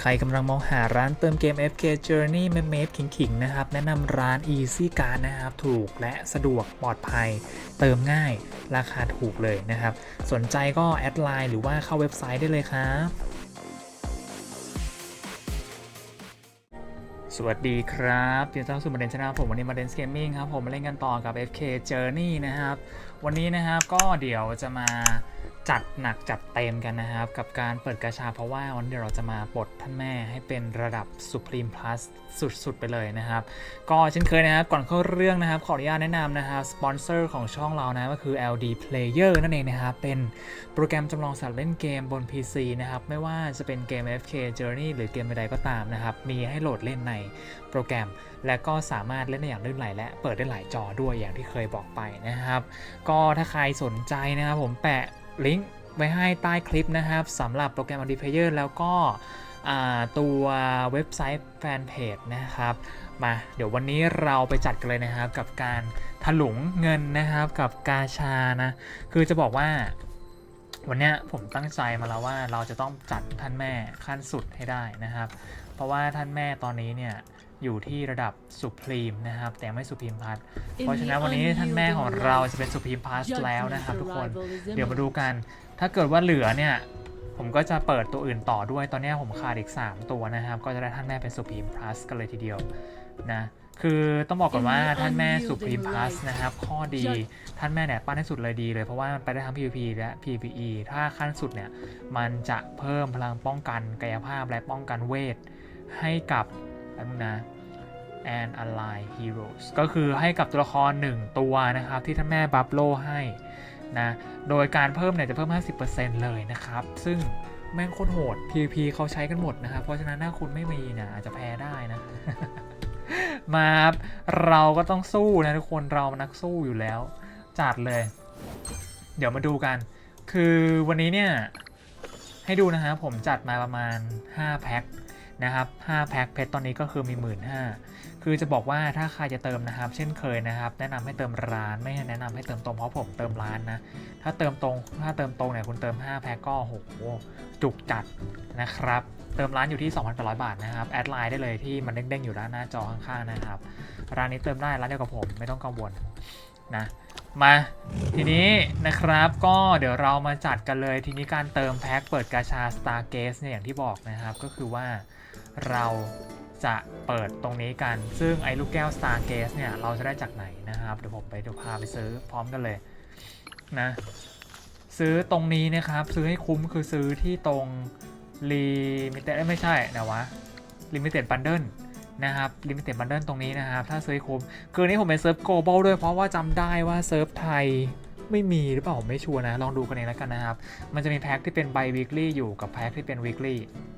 ใครกำลังมองหาร้านเติมเกม FK Journey เมเมดขิงๆนะครับ แนะนำร้าน Easy Card นะครับ ถูกและสะดวกปลอดภัย เติมง่ายราคาถูกเลยนะครับ สนใจก็แอดไลน์หรือว่าเข้าเว็บไซต์ได้เลยครับสวัสดีครับยินดีต้อนรับสู่มาเดนชนะผมวันนี้มาเดนสเกมมิ่งครับผมมาเล่นกันต่อกับ FK Journey นะครับ วันนี้นะครับก็เดี๋ยวจะมา จัดหนักจัดเต็มกันนะครับ กับการเปิดกาชาเพราะว่าวันเดี๋ยวเราจะมาปลดท่านแม่ให้เป็นระดับ Supreme Plus สุดๆ ไปเลยนะครับ ก็เช่นเคยนะครับ ก่อนเข้าเรื่องนะครับ ขออนุญาตแนะนำนะครับสปอนเซอร์ของช่องเรานะก็คือ LD Player นั่นเองนะครับ เป็นโปรแกรมจำลองสัตว์เล่นเกมบน PC นะครับ ไม่ว่าจะเป็นเกม FK Journey หรือเกมใดๆก็ตามนะครับ มีให้โหลดเล่นในโปรแกรม และก็สามารถเล่นได้อย่างลื่นไหลและเปิดได้หลายจอด้วยอย่างที่เคยบอกไปนะครับ ก็ถ้าใครสนใจนะครับผมแปะ ลิงก์ไว้ให้ใต้คลิปนะครับสำหรับโปรแกรม LD Player แล้วก็ตัวเว็บไซต์แฟนเพจนะครับ มาเดี๋ยววันนี้เราไปจัดกันเลยนะครับ กับการถลุงเงินนะครับกับกาชานะ คือจะบอกว่าวันนี้ผมตั้งใจมาแล้วว่าเราจะต้องจัดท่านแม่ขั้นสุดให้ได้นะครับ เพราะว่าท่านแม่ตอนนี้เนี่ย อยู่ที่ระดับสุพรีมนะครับ แต่ไม่สุพรีมพัทเพราะฉะนั้นวันนี้ท่านแม่ของเราจะเป็นสุพรีมพัทแล้วนะครับทุกคนเดี๋ยวมาดูกัน ถ้าเกิดว่าเหลือเนี่ย ผมก็จะเปิดตัวอื่นต่อด้วยตอนนี้ผมขาดอีก 3 ตัวนะครับ ก็จะได้ท่านแม่เป็น Supreme Plus กันเลยทีเดียวนะคือต้องบอกก่อนว่าท่านแม่ Supreme Plus นะครับ ข้อดีท่านแม่เนี่ยปั้นให้สุดเลยดีเลย เพราะว่ามันไปได้ทั้ง PVP และ PVE ถ้าขั้นสุดเนี่ย มันจะเพิ่มพลังป้องกันกายภาพและป้องกันเวทให้กับ อะไรพวกนะ and ally heroes ก็คือให้กับตัวละคร 1 ตัวนะครับ ที่ท่านแม่บัฟโลให้นะ โดยการเพิ่มเนี่ยจะเพิ่ม 50%เลยนะครับ ซึ่งแม่งโคตรโหด PVP เขาใช้กันหมดนะครับ เพราะฉะนั้นถ้าคุณไม่มีนี่ยอาจจะแพ้ได้นะ มาครับเราก็ต้องสู้นะทุกคนเรามันนักสู้อยู่แล้ว จัดเลย เดี๋ยวมาดูกัน คือวันนี้เนี่ย ให้ดูนะฮะผมจัดมาประมาณ 5 แพ็ค นะครับ5แพ็คเพชรตอนนี้ก็คือมี 1 5ื่นคือจะบอกว่าถ้าใครจะเติมนะครับ เช่นเคยนะครับ แนะนำให้เติมร้านไม่แนะนำให้เติมตรงเพราะผมเติมร้านนะ ถ้าเติมตรงถ้าเติมตรงเนี่ยคุณเติม 5 แพ็คก็โหจุกจัดนะครับ เติมร้านอยู่ที่ 2,800 บาทนะครับ แอดไลน์ได้เลยที่มันเด้งๆอยู่ด้านหน้าจอข้างๆนะครับ ร้านนี้เติมได้ร้านเดียวกับผมไม่ต้องกังวลนะมาทีนี้นะครับก็เดี๋ยวเรามาจัดกันเลยทีนี้การเติมแพ็คเปิดกาชา Star g a z e เนี่ยอย่างที่บอกนะครับ ก็คือว่า เราจะเปิดตรงนี้กัน ซึ่งไอ้ลูกแก้ว Star g a z e เนี่ย เราจะได้จากไหนนะครับ เดี๋ยวผมไปเดี๋ยวพาไปซื้อพร้อมกันเลยนะ ซื้อตรงนี้นะครับ ซื้อให้คุ้มคือซื้อที่ตรง Limited เอ้ยไม่ใช่นะวะ Limited Bundle นะครับ Limited Bundle ตรงนี้นะครับ ถ้าซื้อให้คุ้ม คืออนนี้ผมเป็นเซิร์ฟ global ด้วยเพราะว่าจำได้ว่าเซิร์ฟไทยไม่มีหรือเปล่าผมไม่ชัวร์นะ ลองดูกันเองแล้วกันนะครับ มันจะมีแพ็คที่เป็น by weekly อยู่กับแพ็คที่เป็น weekly คุ้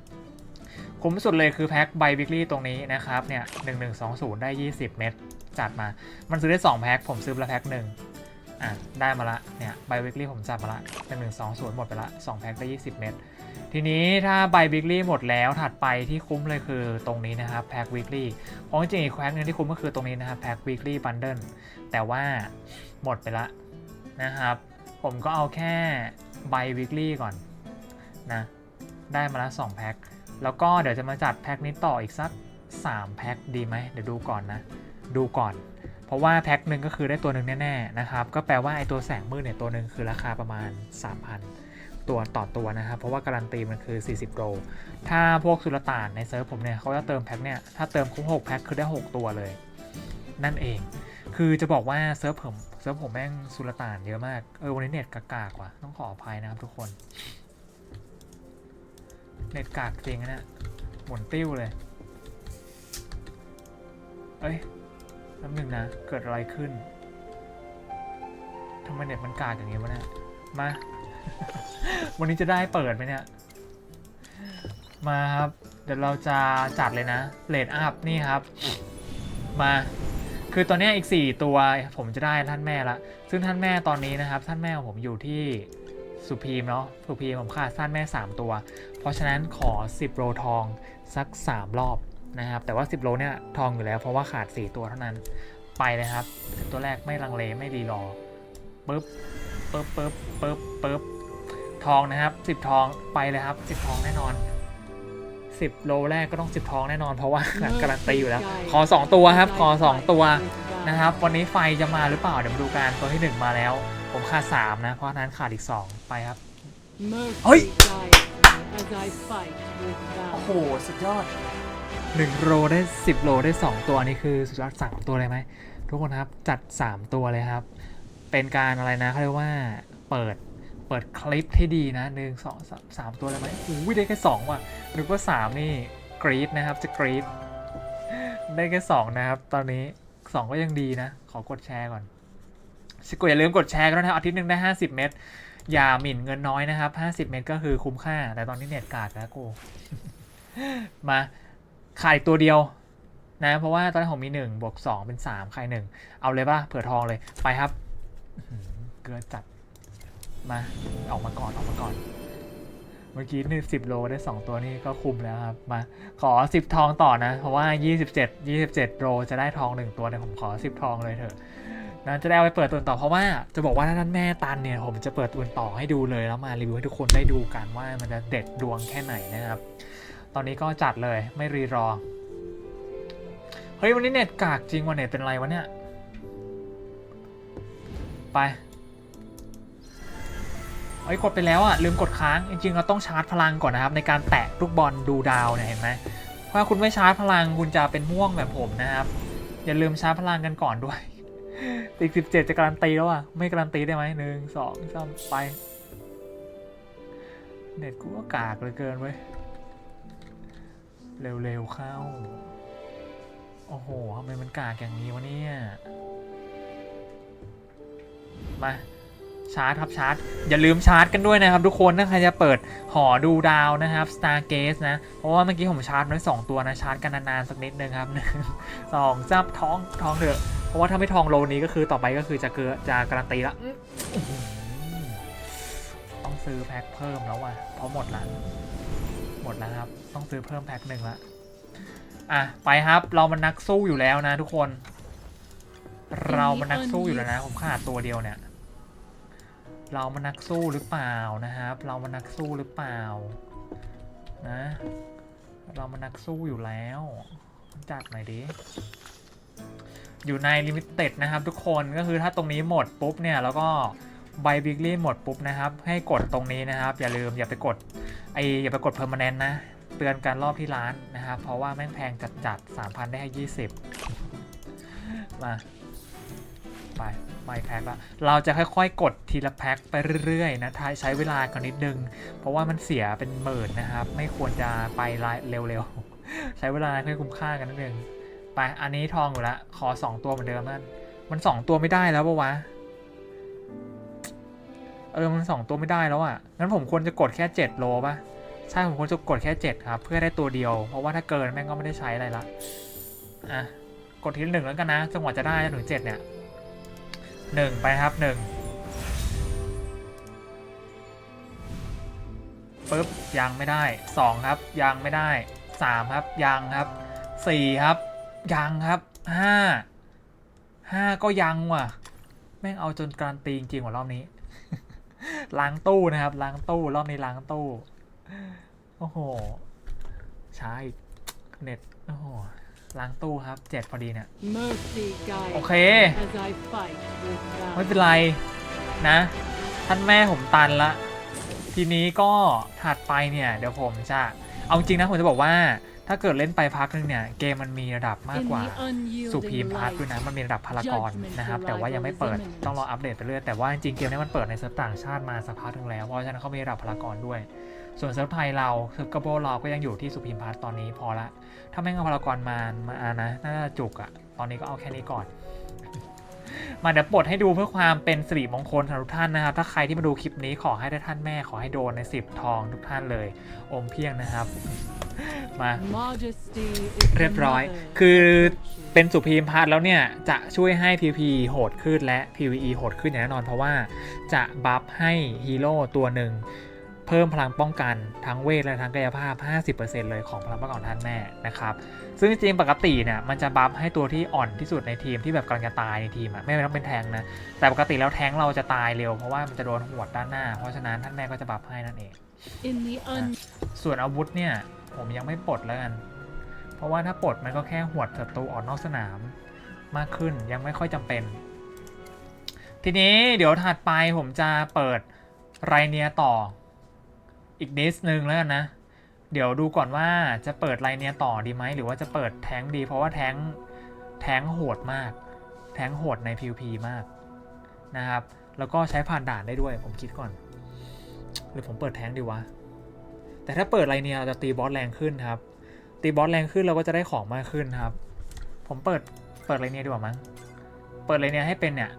คุ้มสุดเลยคือแพ็ค by weekly ตรงนี้นะครับเนี่ย1120ได้ 20 เม็ดจัดมา มันซื้อได้ 2 แพ็คผมซื้อละแพ็คหนึ่งอะได้มาละเนี่ย by weekly ผมจัดมาละ1120หมดไปละ2แพ็คได้ 20 เม็ดทีนี้ถ้า by weekly หมดแล้วถัดไปที่คุ้มเลยคือตรงนี้นะครับแพ็ค weekly เพราะจริงๆอีกแพ็คหนึงที่คุ้มก็คือตรงนี้นะครับแพ็ค weekly bundle แต่ว่าหมดไปละนะครับ ผมก็เอาแค่ by weekly ก่อนนะได้มาละ2แพ็ค แล้วก็เดี๋ยวจะมาจัดแพ็คนี้ต่ออีกสัก 3 แพ็คดีไหมเดี๋ยวดูก่อนนะ ดูก่อน เพราะว่าแพ็คหนึ่งก็คือได้ตัวหนึ่งแน่ๆนะครับ ก็แปลว่าไอตัวแสงมืดเนี่ยตัวหนึ่งคือราคาประมาณ 3,000 ตัวต่อตัวนะครับ เพราะว่าการันตีมันคือ 40 โล ถ้าพวกสุลต่านในเซิร์ฟผมเนี่ยเขาจะเติมแพ็คเนี่ย ถ้าเติมครบ6แพ็คคือได้ 6 ตัวเลย นั่นเอง คือจะบอกว่าเซิร์ฟผมเซิร์ฟผมแม่งสุลต่านเยอะมาก เออวันนี้เน็ตกากๆว่ะต้องขออภัยนะครับทุกคน เน็ตกากจริงนะ หมุนติ้วเลย เอ้ยแป๊บหนึงนะ เกิดอะไรขึ้นทำไมเน็ตมันกากอย่างนี้วะเนี่ย มา วันนี้จะได้เปิดไหมเนี่ย มาครับ เดี๋ยวเราจะจัดเลยนะเลดอัพนี่ครับ มาคือตอนนี้อีก 4 ตัวผมจะได้ท่านแม่ละ ซึ่งท่านแม่ตอนนี้นะครับ ท่านแม่ของผมอยู่ที่สุพีมเนาะสุพีมผมขาดท่านแม่ 3 ตัว เพราะฉะนั้นขอ 10 โลทองสัก 3 รอบนะครับ แต่ว่า 10 โลเนี่ยทองอยู่แล้วเพราะว่าขาด 4 ตัวเท่านั้น ไปเลยครับ ตัวแรกไม่ลังเลไม่รีรอปึ๊บปึ๊บปึ๊บปึ๊บปึ๊บทองนะครับ 10 ทองไปเลยครับ 10 ทองแน่นอน 10 โลแรกก็ต้อง 10 ทองแน่นอนเพราะว่าการันตีอยู่แล้ว ขอ 2 ตัวครับ ขอ 2 ตัวนะครับ วันนี้ไฟจะมาหรือเปล่า เดี๋ยวมาดูกันตัวที่ 1 มาแล้ว ผมขาด3นะ เพราะฉะนั้นขาดอีก 2 ไปครับ เฮ้ย โอ้โห สุดยอด 1 โลได้ 10 โลได้ 2 ตัวนี่คือสุดยอด 3 ตัวเลยไหม ทุกคนครับ จัด 3 ตัวเลยครับ เป็นการอะไรนะเขาเรียกว่าเปิดเปิดคลิปที่ดีนะหนึ่งสองสามสามตัวเลยไหมอุ้ยได้แค่สองว่ะนึกว่าสามนี่กรีดนะครับจะกรีดได้แค่สองนะครับ ตอนนี้สองก็ยังดีนะ ขอกดแชร์ก่อนสิกดอย่าลืมกดแชร์กันด้วยนะครับอาทิตย์หนึ่งได้50เมตร อย่าหมิ่นเงินน้อยนะครับ 50 เมตรก็คือคุ้มค่า แต่ตอนนี้เน็ตกาดแล้วกู มาขายตัวเดียวนะ เพราะว่าตอนแรกผมมี1บวก2เป็น3ใคร1เอาเลยป่ะ เผื่อทองเลย ไปครับ เกลือจัด มา ออกมาก่อน ออกมาก่อน เมื่อกี้นี่สิบโลได้ 2 ตัวนี่ก็คุมแล้วครับ มา ขอ 10 ทองต่อนะ เพราะว่า 27 27 โลจะได้ทอง 1 ตัวเนี่ยผมขอ 10 ทองเลยเถอะ นั้นจะได้เอาไปเปิดตัวต่อเพราะว่าจะบอกว่าถ้าท่านแม่ตันเนี่ยผมจะเปิดตัวต่อให้ดูเลยแล้วมารีวิวให้ทุกคนได้ดูกันว่ามันจะเด็ดดวงแค่ไหนนะครับ ตอนนี้ก็จัดเลยไม่รีรอ เฮ้ยวันนี้เน็ตกากจริงวันเน็ตเป็นไรวะเนี่ย ไปเอ้ยกดไปแล้วอะลืมกดค้าง จริงๆเราต้องชาร์จพลังก่อนนะครับ ในการแตะลูกบอลดูดาวเนี่ยเห็นไหมถ้าคุณไม่ชาร์จพลังคุณจะเป็นม่วงแบบผมนะครับ อย่าลืมชาร์จพลังกันก่อนด้วย อีกสิบเจ็ดจะการันตีแล้วอะ ไม่การันตีได้ไหมหนึ่งสองสามไป เน็ตกูก็กากเลือเกินเว้ย เร็วๆเข้า โอ้โหทำไมมันกากอย่างนี้วะเนี่ย มาชาร์จครับชาร์จ อย่าลืมชาร์จกันด้วยนะครับทุกคนถ้าใครจะเปิดหอดูดาวนะครับ Stargaze นะ เพราะว่าเมื่อกี้ผมชาร์จไว้2ตัวนะ ชาร์จกันนานๆสักนิดนึงครับหนึ่งสองจับท้องท้องเถอะ เพราะว่าถ้าไม่ทองโลนี้ก็คือต่อไปก็คือจะเกิดจะการันตีละอื้ออื้อหือต้องซื้อแพ็คเพิ่มแล้วว่ะเพราะหมดละหมดแล้วครับ ต้องซื้อเพิ่มแพ็คหนึ่งละอะไปครับเรามันนักสู้อยู่แล้วนะทุกคน เรามันนักสู้อยู่แล้วนะ ผมขาดตัวเดียวเนี่ย เรามันนักสู้หรือเปล่านะครับ เรามันนักสู้หรือเปล่า นะ เรามันนักสู้อยู่แล้ว จัดหน่อยดิ อยู่ในลิมิเต็ดนะครับทุกคนก็คือถ้าตรงนี้หมดปุ๊บเนี่ยแล้วก็ใบบิกลี่หมดปุ๊บนะครับให้กดตรงนี้นะครับ อย่าลืมอย่าไปกดไออย่าไปกดเพอร์มานแนนนะเตือนการรอบที่ร้านนะครับ เพราะว่าแม่งแพงจัดจัดสามพันได้แค่ยี่สิบมา ไปไม่แพ็คละเราจะค่อยๆ กดทีละแพ็คไปเรื่อยๆนะท้าใช้เวลากันนิดนึง เพราะว่ามันเสียเป็นหมื่นนะครับ ไม่ควรจะไปเร็วๆ ใช้เวลาให้คุ้มค่ากันนิดนึง ไป อันนี้ทองอยู่ละ ขอ2ตัวเหมือนเดิมนั่นมัน2ตัวไม่ได้แล้วปะวะ เออ มัน2ตัวไม่ได้แล้วอะ่ะ งั้นผมควรจะกดแค่7โลปะใช่ ผมควรจะกดแค่7ครับ เพื่อได้ตัวเดียว เพราะว่าถ้าเกินแม่งก็ไม่ได้ใช้อะไรละ อะ กดทีละหนึ่งแล้วกันนะ จังหวะจะได้ถึงเจ็ดเนี่ยหนึ่งไปครับหนึ่งปึ๊บยังไม่ได้สองครับ ยังไม่ได้สามครับ ยังครับสี่ครับ ยังครับห้าห้าก็ยังว่ะ แม่งเอาจนการันตีจริงๆว่ะรอบนี้ ล้างตู้นะครับ ล้างตู้รอบนี้ล้างตู้ โอ้โหใช่เน็ต โอ้โห ล้างตู้ครับเจ็ดพอดีเนี่ย โอเค ไม่เป็นไรนะ ท่านแม่ผมตันละ ทีนี้ก็ถัดไปเนี่ย เดี๋ยวผมจะ เอาจริงนะผมจะบอกว่า ถ้าเกิดเล่นไปพักนึงเนี่ยเกมมันมีระดับมากกว่าสุพีมพาร์ทด้วยนะมันมีระดับพารากอนนะครับแต่ว่ายังไม่เปิดต้องรออัปเดตไปเรื่อยแต่ว่าจริงๆเกมนี้มันเปิดในเซิร์ฟต่างชาติมาสักพักหนึงแล้วเพราะฉะนั้นเขามีระดับพารากอนด้วย ส่วนเซิร์ฟไทยเราเซิร์ฟกระโบเราก็ยังอยู่ที่สุพีมพาร์ทตอนนี้พอละถ้าไม่เอาพารากอนมามาอ่านะน่าจะจุกอะตอนนี้ก็เอาแค่นี้ก่อน มาเดี๋ยวปลดให้ดูเพื่อความเป็นสิริมงคลสำหรับทุกท่านนะครับ ถ้าใครที่มาดูคลิปนี้ขอให้ได้ท่านแม่ขอให้โดนใน10ทองทุกท่านเลย อมเพียงนะครับ มา เรียบร้อย คือเป็นสุพีมพาร์ทแล้วเนี่ย จะช่วยให้ PVP โหดขึ้นและ PVE โหดขึ้นอย่างแน่นอนเพราะว่าจะบัฟให้ฮีโร่ตัวหนึ่งเพิ่มพลังป้องกันทั้งเวทและทั้งกายภาพ 50%เลยของพลังป้องกันของท่านแม่นะครับ ซึ่งจริงๆปกติเนี่ยมันจะบัฟให้ตัวที่อ่อนที่สุดในทีมที่แบบกำลังจะตายในทีมอะไม่ต้องเป็นแทงนะ แต่ปกติแล้วแทงเราจะตายเร็วเพราะว่ามันจะโดนหวดด้านหน้า เพราะฉะนั้นท่านแม่ก็จะบัฟให้นั่นเอง in the un ส่วนอาวุธเนี่ยผมยังไม่ปลดแล้วกัน เพราะว่าถ้าปลดมันก็แค่หวดศัตรูออกนอกสนามมากขึ้นยังไม่ค่อยจำเป็น ทีนี้เดี๋ยวถัดไปผมจะเปิดไรเนียต่อ อีกนิดนึงแล้วกันนะ เดี๋ยวดูก่อนว่าจะเปิดไรเนียต่อดีไหมหรือว่าจะเปิดแท้งดี เพราะว่าแท้งแท้งโหดมาก แท้งโหดใน PVP มากนะครับ แล้วก็ใช้ผ่านด่านได้ด้วย ผมคิดก่อน หรือผมเปิดแท้งดีวะ แต่ถ้าเปิดไรเนียเราจะตีบอสแรงขึ้นครับ ตีบอสแรงขึ้นเราก็จะได้ของมากขึ้นครับ ผมเปิดเปิดไรเนียดีกว่ามั้ง เปิดไรเนียให้เป็นเนี่ย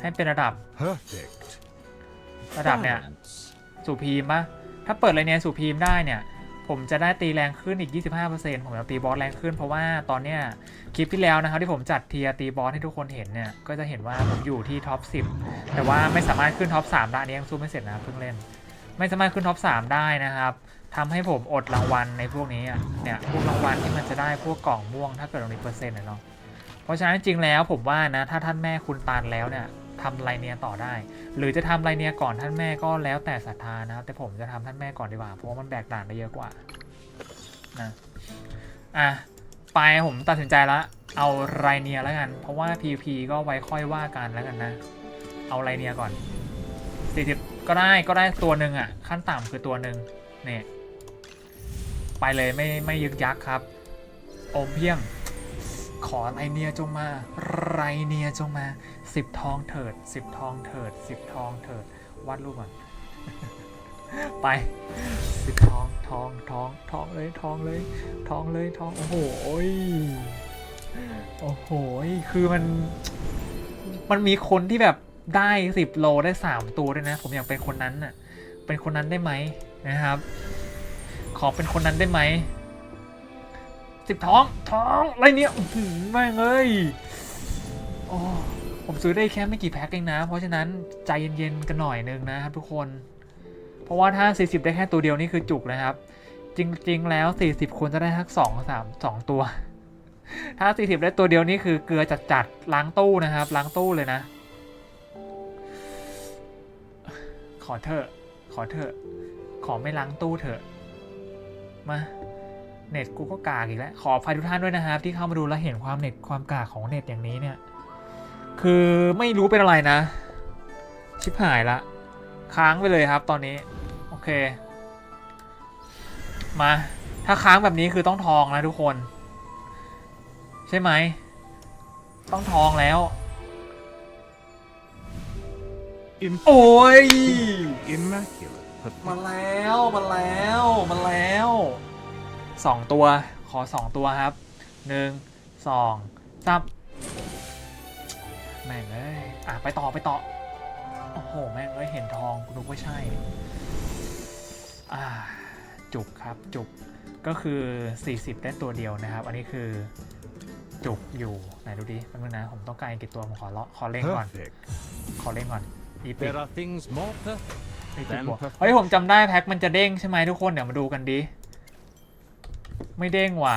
ให้เป็นระดับ Perfect. ระดับเนี่ย Balance. สู่พีมปะ ถ้าเปิดไรเนียสู่พีมได้เนี่ย ผมจะได้ตีแรงขึ้นอีก 25%ผมจะตีบอสแรงขึ้นเพราะว่าตอนเนี้ยคลิปที่แล้วนะครับที่ผมจัดเทียตีบอสให้ทุกคนเห็นเนี่ย ก็จะเห็นว่าผมอยู่ที่ท็อป 10 แต่ว่าไม่สามารถขึ้นท็อป 3 ได้อันนี้ยังสู้ไม่เสร็จนะเพิ่งเล่น ไม่สามารถขึ้นท็อป 3 ได้นะครับทำให้ผมอดรางวัลในพวกนี้เนี่ยพวกรางวัลที่มันจะได้พวกกล่องม่วงถ้าเกิดเรามีเปอร์เซ็นต์เนาะเพราะฉะนั้นจริงแล้วผมว่านะถ้าท่านแม่คุณตันแล้วเนี่ย ทำไรเนียต่อได้ หรือจะทำไรเนียก่อนท่านแม่ก็แล้วแต่ศรัทธานะครับ แต่ผมจะทำท่านแม่ก่อนดีกว่า เพราะว่ามันแบกด่านได้เยอะกว่านะอะไปผมตัดสินใจละเอาไรเนียแล้วกัน เพราะว่า PVP ก็ไว้ค่อยว่ากันแล้วกันนะ เอาไรเนียก่อน 40 ก็ได้ก็ได้ตัวหนึ่งอะ ขั้นต่ำคือตัวหนึ่งเนี่ยไปเลยไม่ไม่ยึกยักครับ อมเพียง ขอไรเนียจงมา ไรเนียจงมาสิบทองเถิดสิบทองเถิดสิบทองเถิดวาดรูปก่อนไปสิบทองทองทองทองเลยทองเลยทองเลยทองโอ้โหยโอ้โหคือมัน มันมีคนที่แบบได้สิบโลได้สามตัวด้วยนะ ผมอยากเป็นคนนั้นน่ะเป็นคนนั้นได้ไหมนะครับ ขอเป็นคนนั้นได้ไหม สิบท้องท้องอะไรเนี่ยอื้อหือแม่งเอ้ยโอ้ผมซื้อได้แค่ไม่กี่แพ็คเองนะ เพราะฉะนั้นใจเย็นๆกันหน่อยนึงนะครับทุกคน เพราะว่าถ้า 40 ได้แค่ตัวเดียวนี่คือจุกนะครับ จริงๆแล้ว 40ควรจะได้ทัก2 3 2ตัว ถ้า 40 ได้ตัวเดียวนี่คือเกลือจัดๆล้างตู้นะครับ ล้างตู้เลยนะ ขอเถอะขอเถอะขอไม่ล้างตู้เถอะมา เน็ตกูก็กากอีกแล้ว ขออภัยทุกท่านด้วยนะครับ ที่เข้ามาดูแล้วเห็นความเน็ตความกากของเน็ตอย่างนี้เนี่ย คือไม่รู้เป็นอะไรนะ ชิบหายละ ค้างไปเลยครับตอนนี้ โอเค มา ถ้าค้างแบบนี้คือต้องทองนะทุกคน ใช่ไหม ต้องทองแล้ว Im- โอ้ย immaculate. มา Perfect. แล้ว มาแล้ว มาแล้ว สองตัวขอสองตัวครับหนึ่งสองสามแม่งเอ้ยอะไปต่อไปต่อ โอ้โห แม่งเอ้ยเห็นทองกูนึกว่าใช่ อ่า จุกครับจุกก็คือ 40 ได้ตัวเดียวนะครับ อันนี้คือจุกอยู่ไหนดูดิแป๊บนึงนะ ผมต้องการอีกกี่ตัว ผมขอเลาะขอเล่งก่อน Perfect. ขอเล่งก่อนอีพิ There are things more perfect. ไม่ติด Then บวก perfect. เฮ้ยผมจำได้แพ็คมันจะเด้งใช่ไหมทุกคน เดี๋ยวมาดูกันดิ ไม่เด้งว่ะ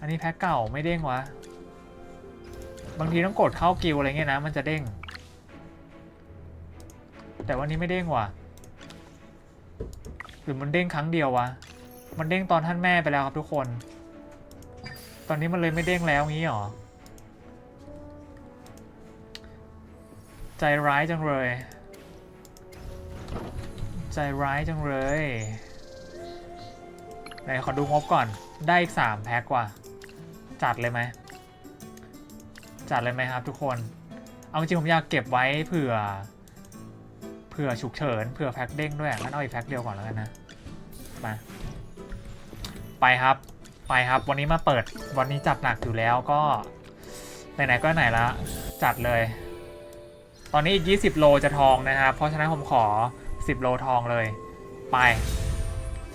อันนี้แพ็คเก่าไม่เด้งวะ บางทีต้องกดเข้ากิวอะไรเงี้ยนะ มันจะเด้ง แต่วันนี้ไม่เด้งว่ะ หรือมันเด้งครั้งเดียววะ มันเด้งตอนท่านแม่ไปแล้วครับทุกคน ตอนนี้มันเลยไม่เด้งแล้วงี้หรอ ใจร้ายจังเลย ใจร้ายจังเลย ไหนขอดูงบก่อน ได้อีกสามแพ็กกว่า จัดเลยไหม จัดเลยไหมครับทุกคน เอาจริงผมอยากเก็บไว้เผื่อ เผื่อฉุกเฉิน เผื่อแพ็กเด้งด้วยงั้นเอาอีกแพ็กเดียวก่อนแล้วกันนะ มา ไปครับ ไปครับ วันนี้มาเปิด วันนี้จัดหนักอยู่แล้วก็ ไหนๆก็ไหนละ จัดเลย ตอนนี้อีก 20 โลจะทองนะครับ เพราะฉะนั้นผมขอ 10 โลทองเลย ไป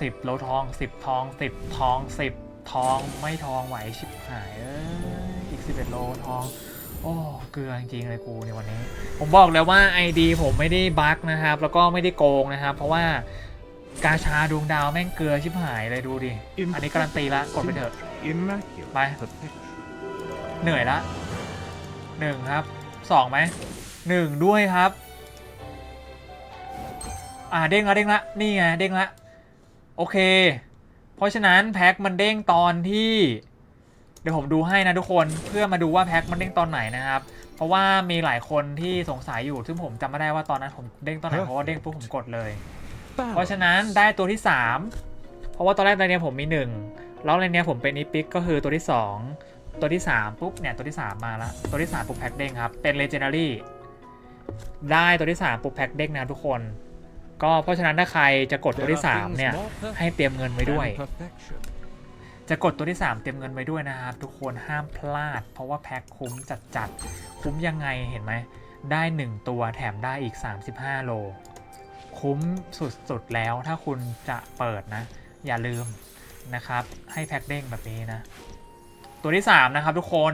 10โลทอง 10 ทอง 10 ทอง 10 ทองไม่ทองไหวชิบหายเอ้ยอีก 11 โลทอง โอ้เกลือจริงๆเลยกูในวันนี้ ผมบอกแล้วว่า ID ผมไม่ได้บั๊กนะครับ แล้วก็ไม่ได้โกงนะครับ เพราะว่ากาชาดวงดาวแม่งเกลือชิบหายเลยดูดิ อันนี้การันตีละกดไปเถอะ Immaculate. Bye. Perfection. เหนื่อยละหนึ่งครับสองไหมหนึ่งด้วยครับ อ่าเด้งละเด้งละนี่ไงเด้งละ โอเค เพราะฉะนั้นแพ็คมันเด้งตอนที่ เดี๋ยวผมดูให้นะทุกคนเพื่อมาดูว่าแพ็คมันเด้งตอนไหนนะครับ เพราะว่ามีหลายคนที่สงสัยอยู่ซึ่งผมจำไม่ได้ว่าตอนนั้นผมเด้งตอนไหนเพราะว่าเด้งปุ๊บผมกดเลย เพราะฉะนั้นได้ตัวที่ 3 เพราะว่าตอนแรกในเนี้ยผมมี 1 แล้วในเนี้ยผมเป็นอีพิกก็คือตัวที่ 2 ตัวที่ 3 ปุ๊บเนี่ยตัวที่ 3 มาละตัวที่ 3 ปุ๊บแพ็คเด้งครับเป็นเลเจนดารี่ได้ตัวที่ 3 ปุ๊บแพ็คเด้งนะทุกคน ก็เพราะฉะนั้นถ้าใครจะกดตัวที่3เนี่ยให้เตรียมเงินไว้ด้วย perfection. จะกดตัวที่ 3 เตรียมเงินไว้ด้วยนะครับ ทุกคนห้ามพลาด เพราะว่าแพ็คคุ้มจัดจัดๆคุ้มยังไงเห็นไหมได้ 1 ตัวแถมได้อีก 35 โล คุ้มสุดๆแล้วถ้าคุณจะเปิดนะ อย่าลืมนะครับ ให้แพ็คเด้งแบบนี้นะ ตัวที่ 3 นะครับทุกคน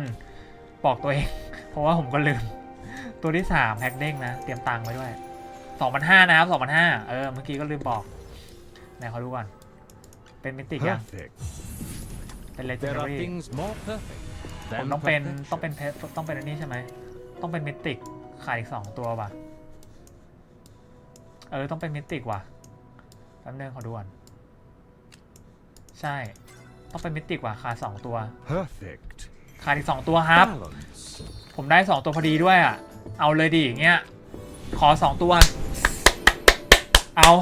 บอกตัวเอง เพราะว่าผมก็ลืม ตัวที่ 3 แพ็คเด้งนะ เตรียมตังค์ไว้ด้วย 2,500นะครับ2,500เออ เมื่อกี้ก็ลืมบอกไหนเขาดูก่อน เป็นมิติยัง Perfect. เป็นเลเจน There ดา are รี่ things more perfect ผม than ต้องเป็น perfection. ต้องเป็นเพชรต้องเป็นอันนี้ใช่ไหม ต้องเป็นมิติกขาดอีกสองตัวว่ะ เออ ต้องเป็นมิติกว่ะแป๊บนึงขอดูก่อน ใช่ ต้องเป็นมิติกว่ะขาดสองตัว Perfect. ขาดอีกสองตัวครับ Balance. ผมได้สองตัวพอดีด้วยอะ เอาเลยดิอย่างเงี้ย ขอสองตัว เอา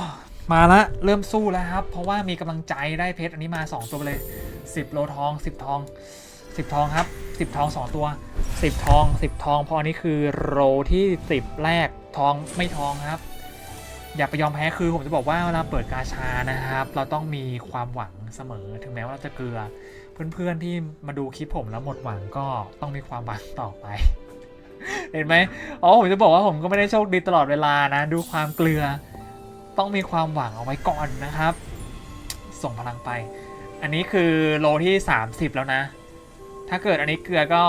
มาละเริ่มสู้แล้วครับ เพราะว่ามีกำลังใจได้เพชรอันนี้มา 2 ตัวเลย 10 โลทอง 10 ทอง 10 ทองครับ 10 ทอง 2 ตัว 10 ทอง 10 ทอง พออันนี้คือโรที่ 10 แรกทองไม่ทองครับ อย่าไปยอมแพ้คือผมจะบอกว่าเวลาเปิดกาชานะครับ เราต้องมีความหวังเสมอถึงแม้ว่าเราจะเกลือ เพื่อนๆที่มาดูคลิปผมแล้วหมดหวังก็ต้องมีความหวังต่อไปเห็นไหมอ๋อผมจะบอกว่าผมก็ไม่ได้โชคดีตลอดเวลานะ ดูความเกลือ ต้องมีความหวังเอาไว้ก่อนนะครับ ส่งพลังไป อันนี้คือโลที่ 30 แล้วนะ ถ้าเกิดอันนี้เกลือก็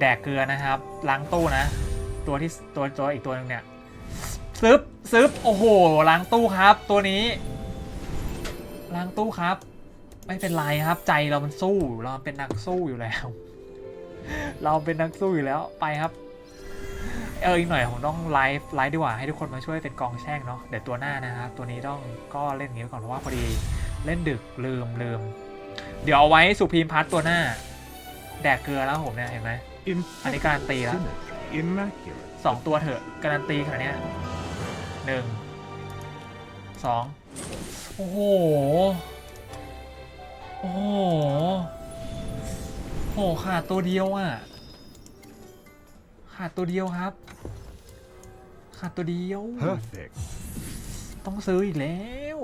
แดกเกลือนะครับ ล้างตู้นะ ตัวที่ตัวตัวอีกตัวหนึงเนี่ยซึบซึบโอ้โห ล้างตู้ครับ ตัวนี้ ล้างตู้ครับ ไม่เป็นไรครับ ใจเรามันสู้เราเป็นนักสู้อยู่แล้ว เราเป็นนักสู้อยู่แล้วไปครับ เอออีกหน่อยผมต้องไลฟ์ไลฟ์ดีกว่าให้ทุกคนมาช่วยเป็นกองแช่งเนาะเดี๋ยวตัวหน้านะครับตัวนี้ต้องก็เล่นอย่างนี้ไว้ก่อนเพราะว่าพอดีเล่นดึกลืมลืมเดี๋ยวเอาไว้สุพีมพัทตัวหน้า แดกเกลือแล้วผมเนี่ยเห็นไหมอันนี้การันตีแล้ว Symmetry. Immaculate. สองตัวเถอะการันตีขนาดเนี้ยหนึ่งสองโอ้โหโอ้โหโหขาดตัวเดียวอะ ขาดตัวเดียวครับ ขาดตัวเดียว Perfect. ต้องซื้ออีกแล้ว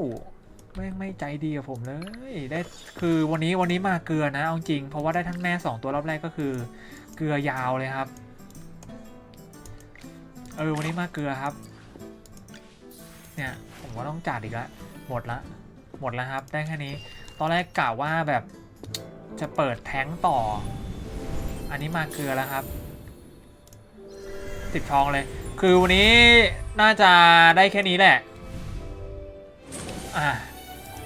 ไม่งไม่ใจดีกับผมเลย ได้คือวันนี้วันนี้มาเกลือนะเอาจริง เพราะว่าได้ทั้งแม่สองตัวรอบแรกก็คือ เกลือยาวเลยครับ เออวันนี้มาเกลือครับ เนี่ยผมก็ต้องจัดอีกแล้วหมดละหมดแล้วครับ ได้แค่นี้ ตอนแรกกะว่าแบบจะเปิดแท้งต่อ อันนี้มาเกลือแล้วครับ ติดทองเลย คือวันนี้น่าจะได้แค่นี้แหละ อะ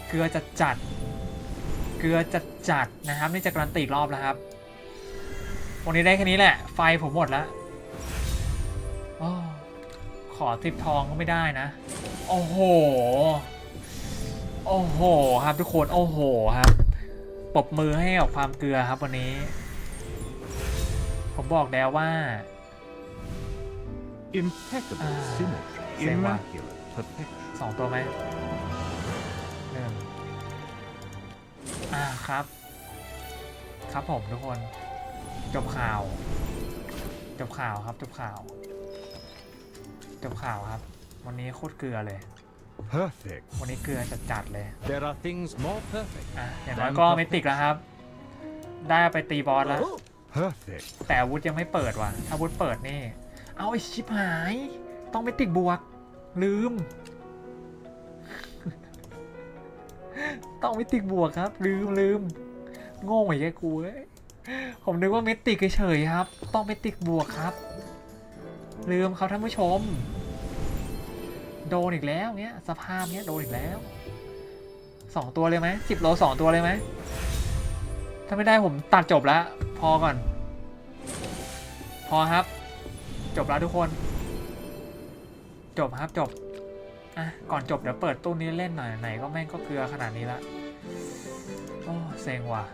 เกลือจัดจัด เกลือจัดจัดนะครับ นี่จะการันตีรอบแล้วครับ วันนี้ได้แค่นี้แหละ ไฟผมหมดแล้วอขอทิปทองก็ไม่ได้นะ โอ้โห โอ้โหครับทุกคน โอ้โหครับปรบมือให้กับความเกลือครับวันนี้ ผมบอกแล้วว่า Impeccable Ah, symmetry. same one. Immaculate perfection. สองตัวไหมหนึ่งอ่าครับ ครับผมทุกคน จบข่าว จบข่าวครับ จบข่าว จบข่าวครับ วันนี้โคตรเกลือเลย Perfect. วันนี้เกลือจัดๆเลย There are things more perfect. อะอย่างน้อยก็ไม่ติดแล้วครับ ได้ไปตีบอสแล้ว Perfect. แต่อาวุธยังไม่เปิดว่ะ ถ้าอาวุธเปิดนี่ เอาไอชิบหาย ต้องไปติดบวก ลืม ต้องไปติดบวกครับ ลืมลืมโง่เหมือนแกกูเอ้ยผมนึกว่าเมติกเฉยๆครับ ต้องไปติดบวกครับ ลืมครับท่านผู้ชม โดนอีกแล้วเนี้ย สภาพเนี้ยโดนอีกแล้ว สองตัวเลยไหมสิบโลสองตัวเลยไหม ถ้าไม่ได้ผมตัดจบแล้ว พอก่อน พอครับ จบแล้วทุกคน จบครับจบอะก่อนจบเดี๋ยวเปิดตู้นี้เล่นหน่อยไหนก็แม่งก็เกลือขนาดนี้ละโอ้เซ็งว่ะ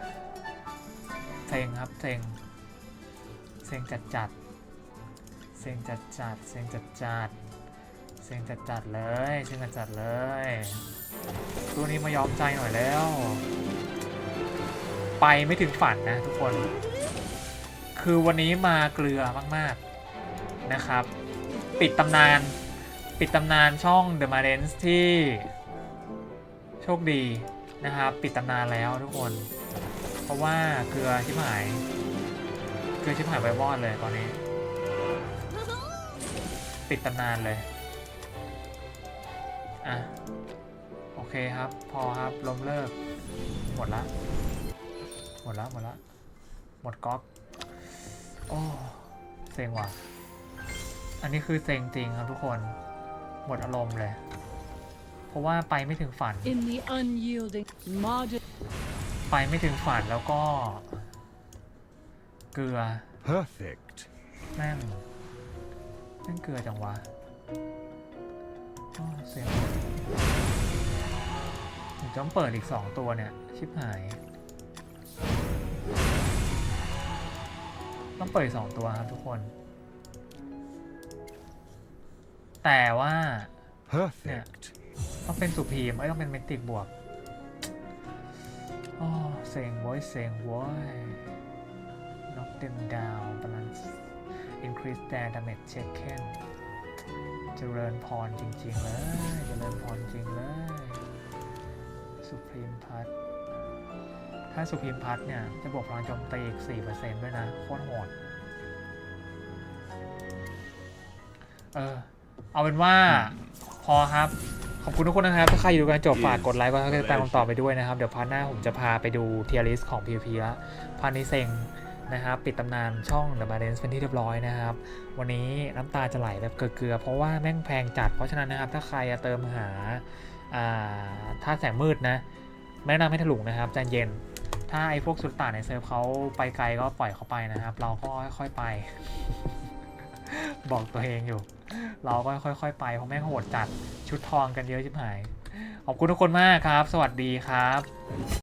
เซ็งครับเซ็งเซ็งจัดจัดเซ็งจัดจัดเซ็งจัดจัดเซ็งจัดจัดเลยเซ็งจัดจัดเลยตัวนี้มายอมใจหน่อยแล้ว ไปไม่ถึงฝันนะทุกคน คือวันนี้มาเกลือมากๆ นะครับ ปิดตำนาน ปิดตำนานช่อง The m a r e n s ที่โชคดีนะครับ ปิดตำนานแล้วทุกคน เพราะว่าเกลือชิบหาย เกลือชิบหายไววอดเลยตอนนี้ ปิดตำนานเลย อะ โอเคครับ พอครับล้มเลิก หมดละ หมดละ หมดละ หมดก๊อกโอ้เซ็งว่ะ อันนี้คือเซ็งจริงครับทุกคน หมดอารมณ์เลย เพราะว่าไปไม่ถึงฝัน In the unyielding margin ไปไม่ถึงฝันแล้วก็ เกลือ Perfect. แม่งแม่งเกลือจังวะอ้อเสียงผมจะต้องเปิดอีกสองตัวเนี่ย ชิบหาย ต้องเปิดอีกสองตัวครับทุกคน แต่ว่า Perfect. ต้องเป็นสุพีมไม่ต้องเป็นเมติกบวกอ๋อเซ็งโว้ยเซ็งโว้ย knock them down balance increase their damage taken เจริญพรจริง ๆ เลยเจริญพรจริงเลยสุพรีมพัทถ้าสุพรีมพัทเนี่ย จะบวกพลังโจมตีอีก 4%ด้วยนะ โคตรโหดเออ เอาเป็นว่าพอครับ ขอบคุณทุกคนนะครับ ถ้าใครอยู่ดูกันจบฝากกดไลค์กดซับสไครต์ตามคำตอบไปด้วยนะครับ เดี๋ยวพาร์ทหน้าผมจะพาไปดูเทียริสของ PVP ละพาร์ทนี้เซ็งนะครับปิดตำนานช่อง The b a r e n s เป็นที่เรียบร้อยนะครับ วันนี้น้ำตาจะไหลแบบเกลือๆเพราะว่าแม่งแพงจัด เพราะฉะนั้นนะครับ ถ้าใครจะเติมหาอ่าถ้าแสงมืดนะไม่แนะนำให้ถลุงนะครับใจเย็น ถ้าไอ้พวกสุดต่านในเซิร์ฟเขาไปไกลก็ปล่อยเขาไปนะครับ เราก็ค่อยๆไป บอกตัวเองอยู่ เราก็ค่อย ๆ ไปเพราะแม่งโหดจัดชุดทองกันเยอะชิบหาย ขอบคุณทุกคนมากครับ สวัสดีครับ